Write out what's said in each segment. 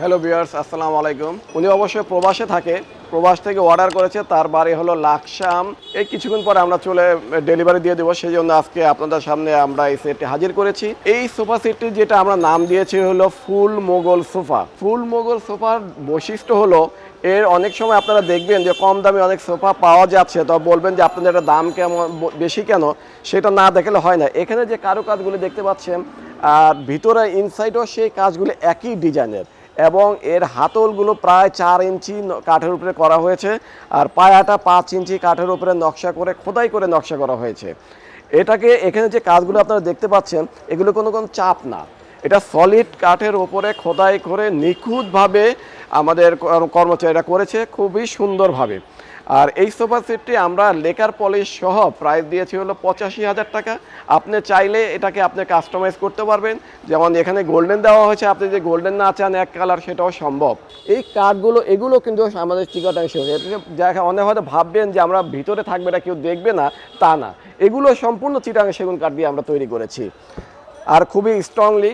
Hello বিয়ার্স আসসালামু আলাইকুম। উনি অবশ্যই প্রবাসে থাকে, প্রবাস থেকে অর্ডার করেছে, তার বাড়ি হলো লাকসাম। এই কিছুক্ষণ পরে আমরা চলে ডেলিভারি দিয়ে দেবো, সেই জন্য আজকে আপনাদের সামনে আমরা এই সেটটি হাজির করেছি। এই সোফা সেটটি যেটা আমরা নাম দিয়েছি হলো full Mughal sofa. Full Mughal সোফার বৈশিষ্ট্য হলো, এর অনেক সময় আপনারা দেখবেন যে কম দামে অনেক সোফা পাওয়া যাচ্ছে, তো বলবেন যে আপনাদের এটা দাম কেমন বেশি কেন? সেটা না দেখলে হয় না। এখানে যে কারুকাজগুলি দেখতে পাচ্ছেন, আর ভিতরে ইনসাইডও সেই কাজগুলি একই ডিজাইনের এবং এর হাতলগুলো প্রায় চার ইঞ্চি কাঠের উপরে করা হয়েছে আর পায়াটা পাঁচ ইঞ্চি কাঠের উপরে নকশা করে, খোদাই করে নকশা করা হয়েছে। এটাকে এখানে যে কাজগুলো আপনারা দেখতে পাচ্ছেন, এগুলো কোনো কোনো চাপ না। এটা সলিড কাঠের ওপরে খোদাই করে নিখুঁতভাবে আমাদের কর্মচারীরা করেছে, খুবই সুন্দরভাবে। আর এই সোফা সেটটি আমরা লেকার পলিশ সহ প্রাইস দিয়েছি হলো পঁচাশি হাজার টাকা। আপনি চাইলে এটাকে আপনি কাস্টমাইজ করতে পারবেন। যেমন এখানে গোল্ডেন দেওয়া হয়েছে, আপনি যে গোল্ডেন না চান এক কালার সেটাও সম্ভব। এই কাঠগুলো এগুলো কিন্তু আমাদের চিকাটাং দেখা অনেক হয়তো ভাববেন যে আমরা ভিতরে থাকবে না কেউ দেখবে না, তা না। এগুলো সম্পূর্ণ চিটাং সেগুন কাঠ দিয়ে আমরা তৈরি করেছি। আর খুবই স্ট্রংলি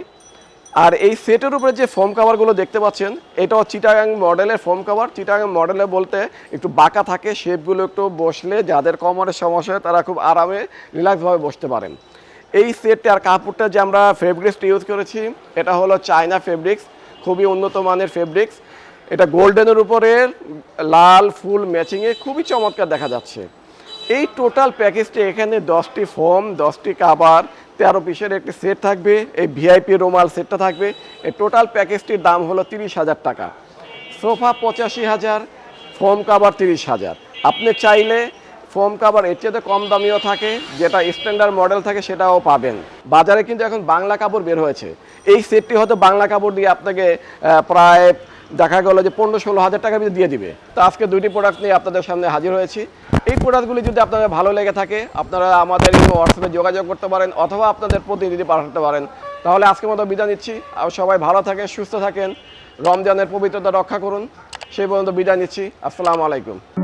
আর এই সেটের উপরে যে ফোম কাভারগুলো দেখতে পাচ্ছেন, এটাও চিটাগাং মডেলের ফোম কাভার। চিটাগাং মডেলে বলতে একটু বাঁকা থাকে, শেপগুলো একটু বসলে যাদের কোমরের সমস্যা হয় তারা খুব আরামে রিল্যাক্সভাবে বসতে পারেন। এই সেটটা আর কাপড়টা যে আমরা ফেব্রিক্সটা ইউজ করেছি, এটা হলো চায়না ফেব্রিক্স, খুবই উন্নত মানের ফেব্রিক্স। এটা গোল্ডেনের উপরে লাল ফুল ম্যাচিংয়ে খুবই চমৎকার দেখা যাচ্ছে। এই টোটাল প্যাকেজটি এখানে দশটি ফোম, দশটি কাবার তেরো পিসের একটি সেট থাকবে। এই ভিআইপি রুমাল সেটটা থাকবে। এই টোটাল প্যাকেজটির দাম হলো তিরিশ হাজার টাকা। সোফা পঁচাশি হাজার ফোম কাভার তিরিশ হাজার। আপনি চাইলে ফোম কাভার এর চেয়ে কম দামিও থাকে, যেটা স্ট্যান্ডার্ড মডেল থাকে সেটাও পাবেন। বাজারে কিন্তু এখন বাংলা কাপড় বের হয়েছে। এই সেটটি হয়তো বাংলা কাপড় দিয়ে আপনাকে প্রায় দেখা গেল যে পনেরো ষোলো হাজার টাকা দিয়ে দিবে। তো আজকে দুইটি প্রোডাক্ট নিয়ে আপনাদের সামনে হাজির হয়েছি। এই প্রোডাক্টগুলি যদি আপনাদের ভালো লেগে থাকে, আপনারা আমাদের হোয়াটসঅ্যাপে যোগাযোগ করতে পারেন অথবা আপনাদের প্রতিনিধি পাঠাতে পারেন। তাহলে আজকের মতো বিদায় নিচ্ছি। আর সবাই ভালো থাকেন, সুস্থ থাকেন। রমজানের পবিত্রতা রক্ষা করুন। সেই পর্যন্ত বিদায় নিচ্ছি। আসসালামু আলাইকুম।